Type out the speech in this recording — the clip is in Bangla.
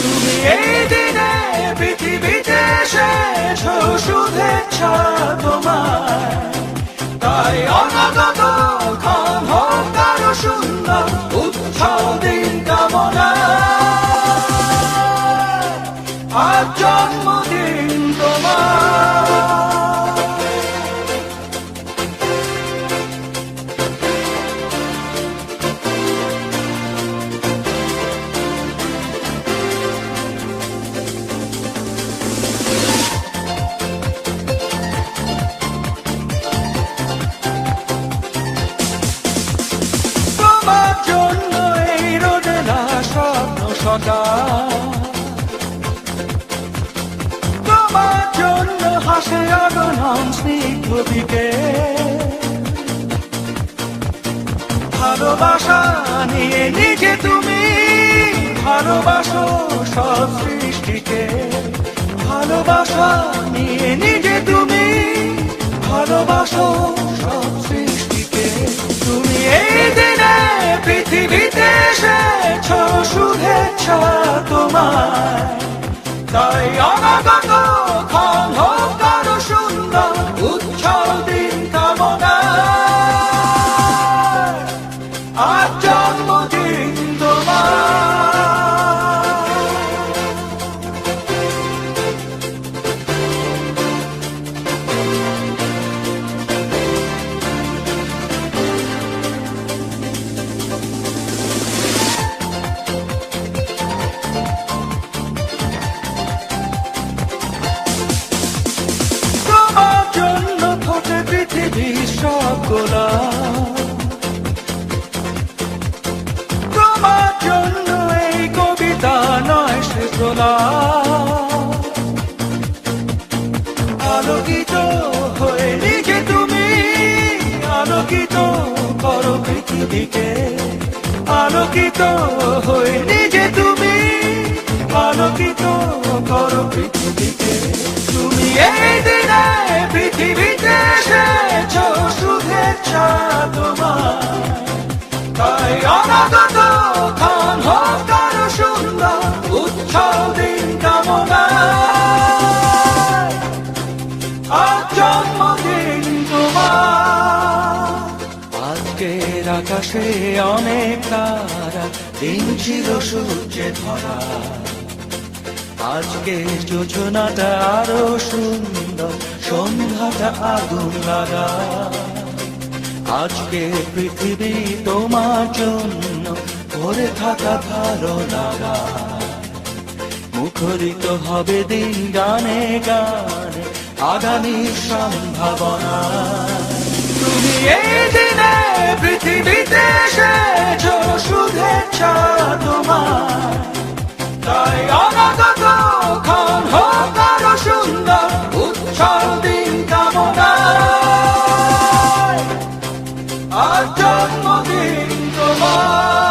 তুমি এই দিনে পৃথিবীতে শেষ শুভেচ্ছা তোমার তাই অনাগত আরও সুন্দর। স্বপ্ন তোমার জন্য হাসে আগনম স্নিগ্ধ ভালোবাসা নিয়ে নিজে তুমি ভালোবাসো সব সৃষ্টিকে। ভালোবাসা নিয়ে নিজে তুমি ভালোবাসো সব সৃষ্টিকে। তোমার গোলাপ তোমার জন্য এই কবিতা নয় সে আলোকিত হয়ে নিজে তুমি, আলোকিত করো পৃথিবীকে। আলোকিত হয়ে নিজে তুমি, আলোকিত করো পৃথিবীকে। তুমি এই দিনে এসেছ শুভেচ্ছা তোমার। আকাশে অনেক তারা, দিন ছিল সূর্যে ধরা আজকে যোজনাটা আরও সুন্দর, সন্ধ্যাটা আগুন লাগা। আজকে পৃথিবী তোমার জন্য ভরে থাকা লাগা মুখরিত হবে দিন গানে গানে আগামী সম্ভাবনা। তুমি জন্মদিন তোমার।